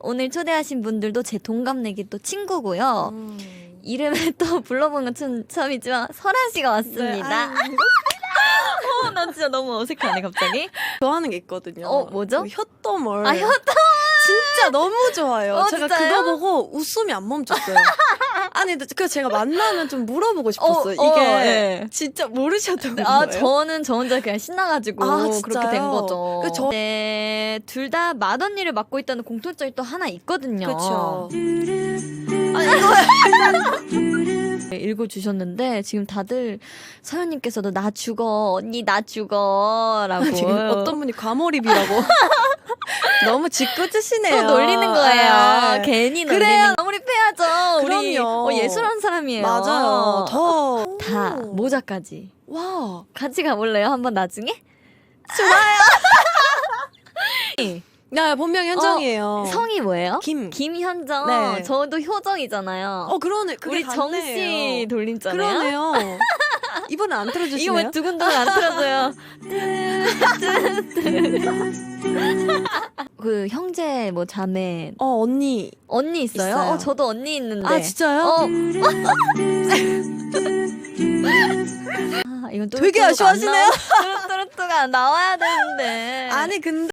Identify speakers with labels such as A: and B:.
A: 오늘 초대하신 분들도 제 동갑내기 또 친구고요.
B: 음.
A: 이름을 또 불러본 건 참, 참이지만 설아 씨가 왔습니다.
B: 네,
A: 어, 나 진짜 너무 어색하네 갑자기.
B: 좋아하는 게 있거든요.
A: 어, 뭐죠?
B: 그 혓도멀.
A: 아 혀.
B: 진짜 너무 좋아요.
A: 어,
B: 제가
A: 진짜요?
B: 그거 보고 웃음이 안 멈췄어요. 아니, 그 제가 만나면 좀 물어보고 싶었어요.
A: 어,
B: 이게
A: 네.
B: 진짜 모르셨던 거예요?
A: 아 저는 저 혼자 그냥 신나가지고
B: 아,
A: 그렇게 된? 거죠.
B: 그 저-
A: 네, 둘다 맏언니를 맡고 있다는 공통점이 또 하나 있거든요. 네, 읽어주셨는데 지금 다들 서현님께서도 나 죽어 언니 나 죽어라고
B: 아, 지금 어떤 분이 과몰입이라고. 너무 짓궂으시네요.
A: 또 놀리는 거예요.
B: 아,
A: 괜히 놀리는
B: 그래요.
A: 우리
B: 그럼요.
A: 어, 예술하는 사람이에요.
B: 맞아요. 더.
A: 다
B: 오.
A: 모자까지
B: 와.
A: 같이 가볼래요? 한번 나중에? 좋아요.
B: 야, 본명 현정이에요.
A: 성이 뭐예요?
B: 김.
A: 김현정.
B: 네.
A: 저도 효정이잖아요.
B: 어, 그러네.
A: 우리 정씨
B: 같네요.
A: 돌림자네요.
B: 그러네요. 이번에 안
A: 이거
B: 틀어주시네요.
A: 왜 두근두근 안 틀어줘요? 그 형제 뭐 자매
B: 어, 언니.
A: 언니 있어요?
B: 있어요.
A: 어 저도 언니 있는데.
B: 아, 진짜요?
A: 어. 아, 이건
B: 되게 아쉬워하시네요.
A: 뚜루뚜루뚜가 나와야 되는데.
B: 아니, 근데